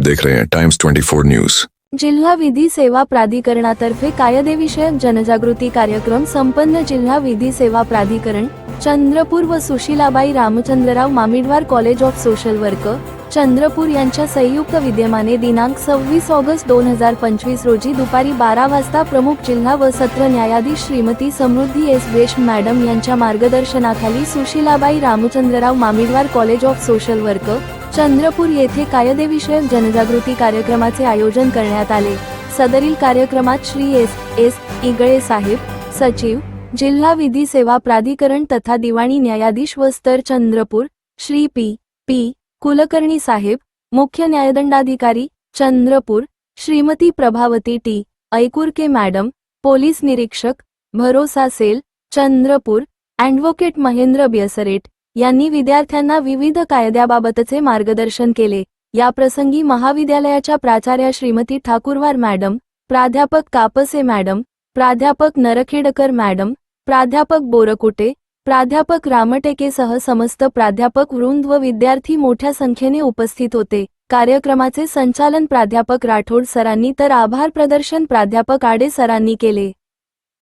देख रहे हैं टाइम्स 24 न्यूज जिल्हा विधी सेवा प्राधिकरणातर्फे कायदेविषयक जनजागृती कार्यक्रम संपन्न जिल्हा विधी सेवा प्राधिकरण चंद्रपूर व Sushilabai Ramchandrarao Mamidwar college of social work Chandrapur यांच्या संयुक्त विद्यमाने दिनांक सव्वीस ऑगस्ट दोन हजार पंचवीस रोजी दुपारी बारा वाजता प्रमुख जिल्हा व सत्र न्यायाधीश श्रीमती समृद्धी एस. वेश मॅडम यांच्या मार्गदर्शनाखाली Sushilabai Ramchandrarao Mamidwar college of social work Chandrapur येथे कायदेविषयक जनजागृती कार्यक्रमाचे आयोजन करण्यात आले. सदरील कार्यक्रमात श्री एस एस इगळे साहेब सचिव जिल्हा विधी सेवा प्राधिकरण तथा दिवाणी न्यायाधीश व स्तर चंद्रपूर श्री पी पी कुलकर्णी साहेब मुख्य न्यायदंडाधिकारी Chandrapur Shrimati Prabhavati T Aikurke madam police निरीक्षक भरोसा सेल चंद्रपूर ॲडव्होकेट महेंद्र बियसरेट यांनी विद्यार्थ्यांना विविध कायद्याबाबतचे मार्गदर्शन केले. या प्रसंगी महाविद्यालयाच्या प्राचार्या श्रीमती ठाकूरवार मॅडम प्राध्यापक कापसे मॅडम प्राध्यापक नरखेडकर मॅडम प्राध्यापक बोरकुटे प्राध्यापक रामटेकेसह समस्त प्राध्यापक वृंद व विद्यार्थी मोठ्या संख्येने उपस्थित होते. कार्यक्रमाचे संचालन प्राध्यापक राठोड सरांनी तर आभार प्रदर्शन प्राध्यापक आडे सरांनी केले.